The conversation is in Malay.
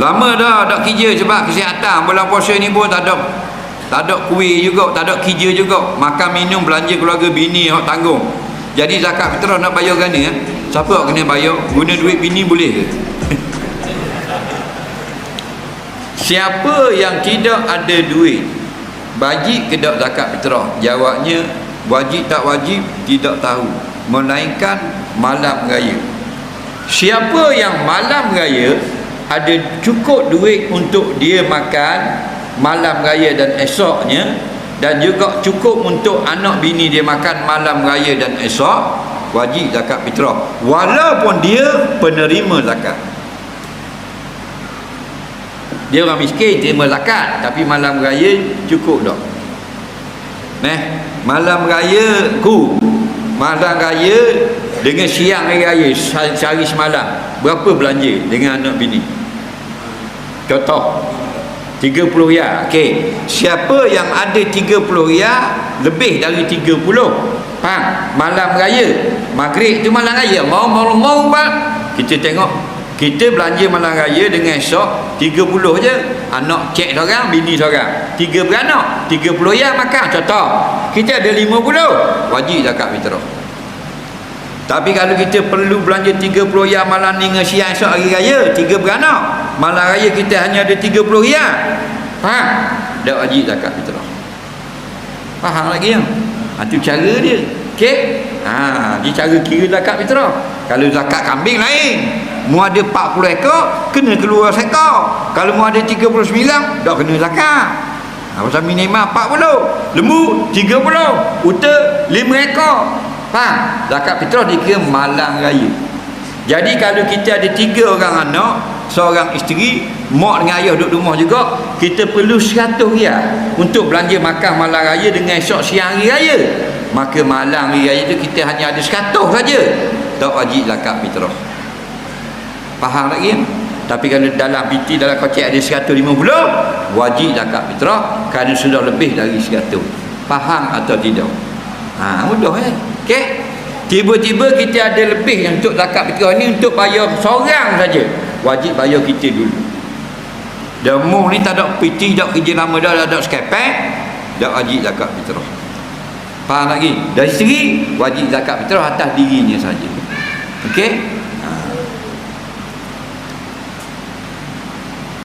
lama dah tak kerja sebab kesihatan. Bulan puasa ni pun tak ada tak ada kuih juga tak ada kerja juga. Makan minum belanja keluarga bini hak tanggung. Jadi zakat fitrah nak bayar gana eh? siapa yang kena bayar? Guna duit bini boleh ke? Siapa yang tidak ada duit wajib ke tak zakat fitrah. Jawabnya wajib tak wajib tidak tahu. Melainkan malam raya. Siapa yang malam raya ada cukup duit untuk dia makan malam raya dan esoknya dan juga cukup untuk anak bini dia makan malam raya dan esok wajib zakat fitrah. Walaupun dia penerima zakat. Dia orang miskin terima zakat tapi malam raya cukup tak Neh, malam raya ku malam raya dengan siang hari raya sehari semalam. Berapa belanja dengan anak bini contoh. 30 riyal okey. Siapa yang ada 30 riyal lebih dari 30 faham malam raya. Maghrib tu malam raya. Mau mau mau pak. Kita tengok. Kita belanja malam raya dengan esok 30 je. Anak cek seorang bini seorang 3 beranak 30 riyal makan. Contoh. Kita ada 50 wajib zakat fitrah tapi kalau kita perlu belanja 30 riyal malam ni dengan siang esok hari raya, tiga beranak. Malam raya kita hanya ada 30 riyal. Faham? Tak wajib zakat fitrah. Faham lagi ya? Ha, tu cara dia. Okey? Ha, dia cara kira zakat fitrah. Kalau zakat kambing lain. Mu ada 40 ekor, kena keluar sekor. Kalau mu ada 39, tak kena zakat. Ha, pasal minimal 40. Lembu 30. Uta 5 ekor. Faham? Zakat fitrah dikira malang raya. Jadi kalau kita ada tiga orang anak, seorang isteri, mak dengan ayah duduk rumah juga, kita perlu 100 riyal untuk belanja makan malam raya dengan esok siang hari raya. Maka malam hari raya tu kita hanya ada 100 saja. Tak wajib zakat fitrah. Faham lagi? Tapi kalau dalam PT dalam kocek ada 150, wajib zakat fitrah kerana sudah lebih dari 100. Faham atau tidak? Ha, mudah eh. Okey. Tiba-tiba kita ada lebih untuk zakat fitrah ni untuk bayar seorang saja. Wajib bayar kita dulu. Demo ni tak ada PT, tak kerja lama dah, tak ada skepek, tak wajib zakat fitrah. Faham lagi? Dari segi wajib zakat fitrah atas dirinya saja. Okey?